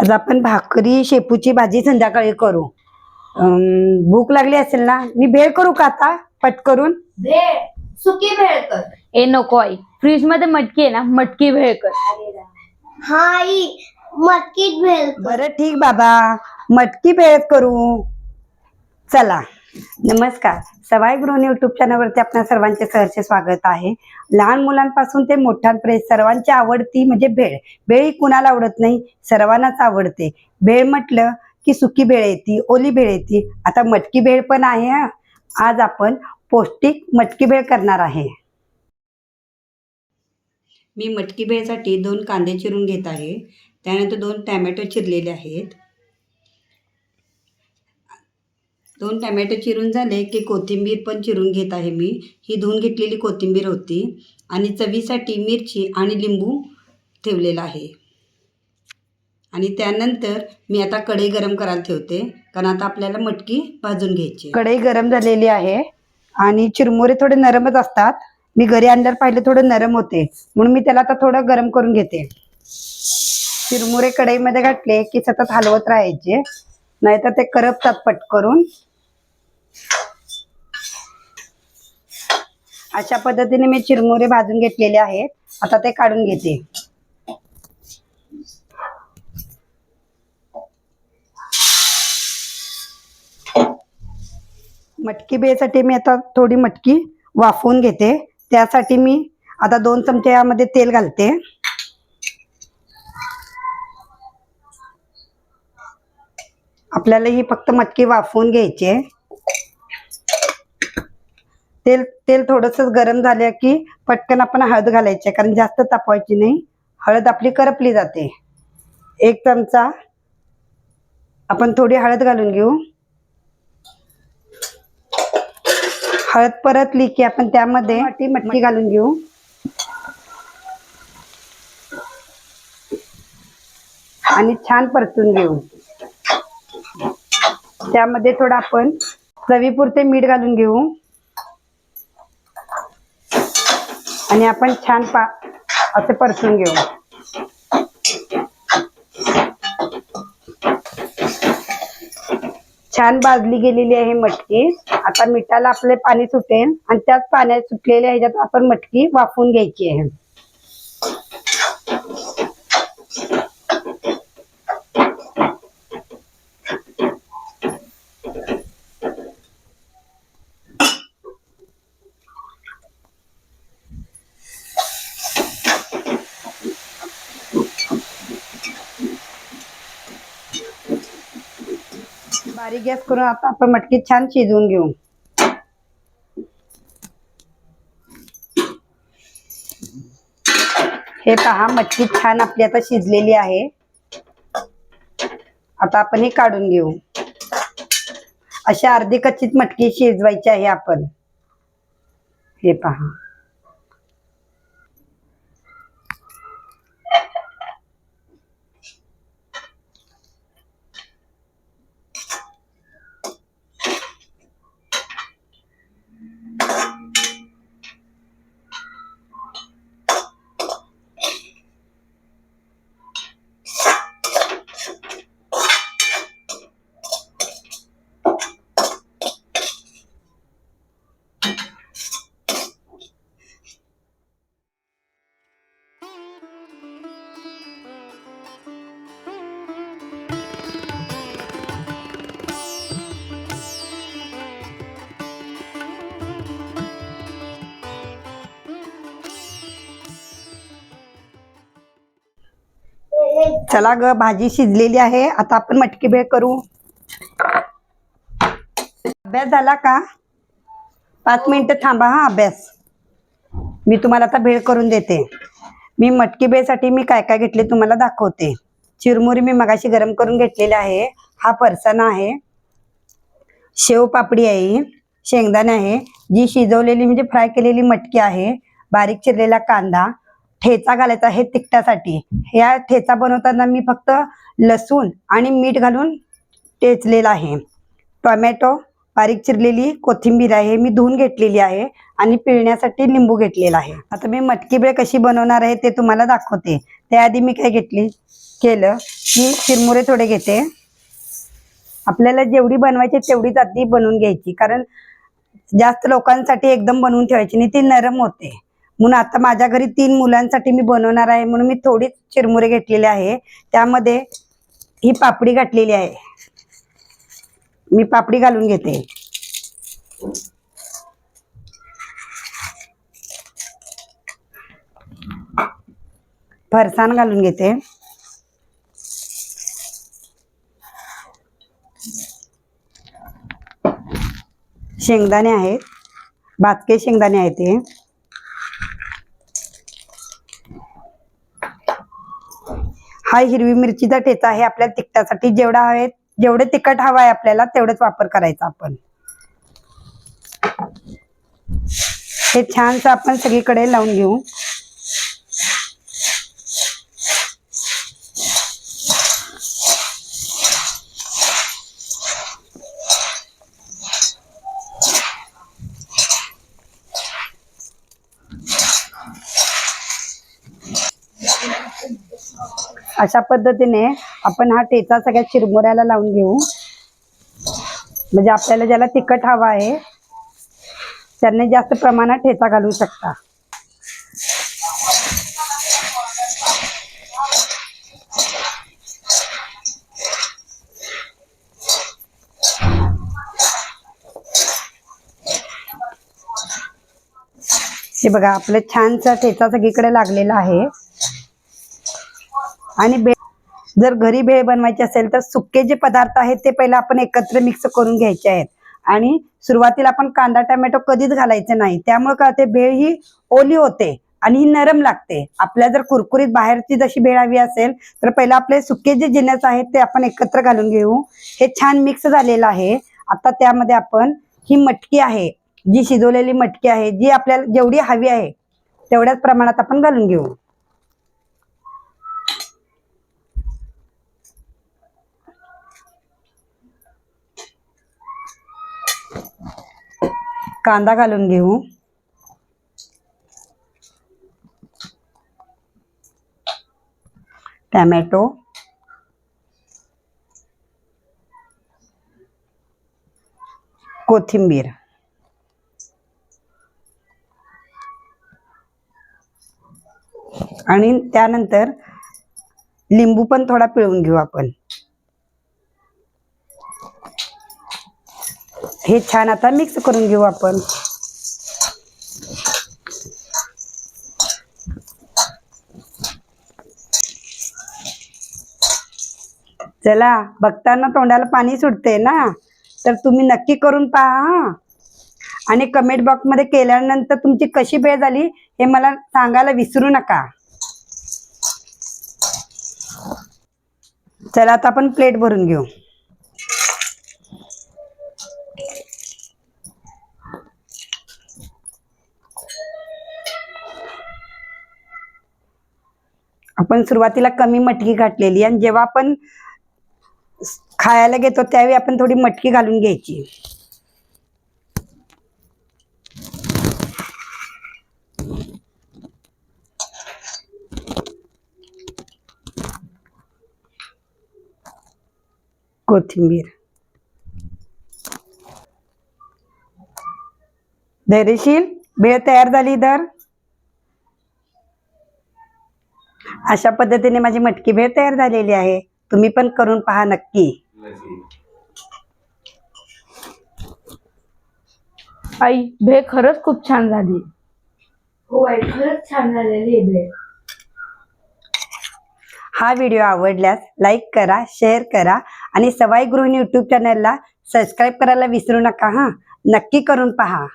आज आपण भाकरी शेपूची भाजी संध्याकाळी करू. भूक लागली असेल ना मी भेळ करू का आता? पट करून भेळ? सुकी भेळ कर. ए नको आई. फ्रीजमध्ये मटकी आहे ना मटकी भेळ कर. हा आई मटकीत भेळ कर. बरं ठीक बाबा. मटकी भेळच करू. चला. नमस्कार. सवाई गृहिणी युट्यूब चॅनलवरती आपल्या सर्वांचे सहर्ष स्वागत आहे. लहान मुलांपासून ते मोठ्यांपर्यंत सर्वांची आवडती म्हणजे भेळ. भेळ ही कुणाला आवडत नाही? सर्वांनाच आवडते. भेळ म्हटलं की सुकी भेळ येते ओली भेळ येते. आता मटकी भेळ पण आहे आज आपण पौष्टिक मटकी भेळ करणार आहे. मी मटकी भेळसाठी दोन कांदे चिरून घेत आहे. त्यानंतर दोन टॅमॅटो चिरलेले आहेत. दोन टॅमॅटो चिरून झाले की कोथिंबीर पण चिरून घेत आहे मी. ही धुवून घेतलेली कोथिंबीर होती आणि चवीसाठी मिरची आणि लिंबू ठेवलेला आहे. आणि त्यानंतर मी आता कढई गरम करायला ठेवते कारण आता आपल्याला मटकी भाजून घ्यायची कढई गरम झालेली आहे आणि चिरमुरे थोडे नरमच असतात. मी घरी आणल्यावर पाहिले थोडे नरम होते म्हणून मी त्याला आता थोडं गरम करून घेते. चिरमुरे कढईमध्ये घातले की सतत हलवत राहायचे नाहीतर ते करपतात पट अशा पद्धतीने मी चिरमुरे भाजून घेतलेले आहेत. आता ते काढून घेते. मटकी बेसाठी मी आता थोडी मटकी वाफवून घेते. त्यासाठी मी आता दोन चमचे यामध्ये तेल घालते. आपल्याला ही फक्त मटकी वाफवून घ्यायची आहे. तेल तेल थोडंसं गरम झालं की पटकन आपण हळद घालायची आहे, कारण जास्त तापवायची नाही. हळद आपली करपली जाते. एक चमचा आपण थोडी हळद घालून घेऊ. हळद परतली की आपण त्यामध्ये ती मटकी घालून घेऊ. आणि छान परतून घेऊ. त्यामध्ये थोडं आपण चवीपुरते मीठ घालून घेऊ. आणि आपण छान पा असे परतून घेऊ. छान भाजली गेलेली आहे मटकी. आता मिठाला आपले पाणी सुटेल आणि त्याच पाण्यात सुटलेल्या ह्याच्यात आपण मटकी वाफवून घ्यायची आहे. बारीक गॅस करून आता आपण मटकी छान शिजवून घेऊ. हे पहा मटकी छान आपली आता शिजलेली आहे. आता आपण हे काढून घेऊ. अशा अर्धी कच्चीत मटकी शिजवायची आहे आपण. हे पहा. चला ग भाजी शिजलेली आहे. आता आपण मटकी भेळ करू. अभ्यास झाला का? पाच मिनिटं थांबा हा अभ्यास. मी तुम्हाला आता भेळ करून देते. मी मटकी भेळसाठी मी काय काय घेतले तुम्हाला दाखवते. चिरमुरी मी मगाशी गरम करून घेतलेली आहे. हा फरसाणा आहे. शेव पापडी आहे. शेंगदाणे आहे. जी शिजवलेली म्हणजे फ्राय केलेली मटकी आहे. बारीक चिरलेला कांदा. ठेचा घालायचा आहे तिखटासाठी. ह्या ठेचा बनवताना मी फक्त लसूण आणि मीठ घालून टेचलेला आहे. टोमॅटो बारीक चिरलेली कोथिंबीर आहे मी धुवून घेतलेली आहे आणि पिळण्यासाठी लिंबू घेतलेला आहे. आता मी मटकी भेळ कशी बनवणार आहे ते तुम्हाला दाखवते. त्याआधी मी काय घेतली? केलं की चिरमुरे थोडे घेते. आपल्याला जेवढी बनवायची तेवढीच आधी बनवून घ्यायची. कारण जास्त लोकांसाठी एकदम बनवून ठेवायची नाही ती नरम होते. म्हणून आता माझ्या घरी तीन मुलांसाठी मी बनवणार आहे म्हणून मी थोडीच चिरमुरे घेतलेले आहे. त्यामध्ये ही पापडी घातलेली आहे. मी पापडी घालून घेते. फरसाण घालून घेते. शेंगदाणे आहेत. भातके शेंगदाणे आहेत ते हा हिरवी मिरचीचा ठेचा आहे आपल्या तिखटासाठी. जेवढा हवे जेवढे तिखट हवा आहे आपल्याला तेवढंच वापर करायचा आपण. हे छानसं आपण सगळीकडे लावून घेऊ. अशा पद्धतीने आपण हा ठेचा सगळ्या चिरमुऱ्याला लावून घेऊ. म्हणजे आपल्याला ज्याला तिखट हवा आहे त्यांनी जास्त प्रमाणात ठेचा घालू शकता. हे बघा आपलं छानसा ठेचा सगळीकडे लागलेला आहे. आणि भेळ जर घरी भेळ बनवायची असेल तर सुके जे पदार्थ आहेत ते पहिला आपण एकत्र मिक्स करून घ्यायचे आहेत. आणि सुरुवातीला आपण कांदा टमॅटो कधीच घालायचे नाही. त्यामुळे काय होते? भेळ ही ओली होते आणि ही नरम लागते. आपल्या जर कुरकुरीत बाहेरची जशी भेळ हवी असेल तर पहिला आपले सुके जे जिन्यास आहेत ते आपण एकत्र घालून घेऊ. हे छान मिक्स झालेलं आहे. आता त्यामध्ये आपण ही मटकी आहे जी शिजवलेली मटकी आहे जी आपल्याला जेवढी हवी आहे तेवढ्याच प्रमाणात आपण घालून घेऊ. कांदा घालून घेऊ. टॅमॅटो. कोथिंबीर. आणि त्यानंतर लिंबू पण थोडा पिळून घेऊ आपण. हे छान आता मिक्स करून घेऊ आपण. चला बघताना तोंडाला पाणी सुटते ना? तर तुम्ही नक्की करून पहा आणि कमेंट बॉक्समध्ये केल्यानंतर तुमची कशी भेळ झाली हे मला सांगायला विसरू नका. चला आता आपण प्लेट भरून घेऊ. आपण सुरुवातीला कमी मटकी घातलेली आणि जेव्हा आपण खायला घेतो त्यावेळी आपण थोडी मटकी घालून घ्यायची. कोथिंबीर. धैर्यशील? भेळ तयार झाली तर अशा पद्धतीने माझी मटकी भेळ तयार झालेली आहे. तुम्ही पण करून पहा नक्की. आई भेळ खरंच खूप छान झाली. हो आई खरंच छान झालेली आहे भेळ. हा व्हिडिओ आवडल्यास लाईक करा शेअर करा आणि सवाई गृहिणी यूट्यूब चॅनलला सबस्क्राईब करायला विसरू नका हां. नक्की करून पहा.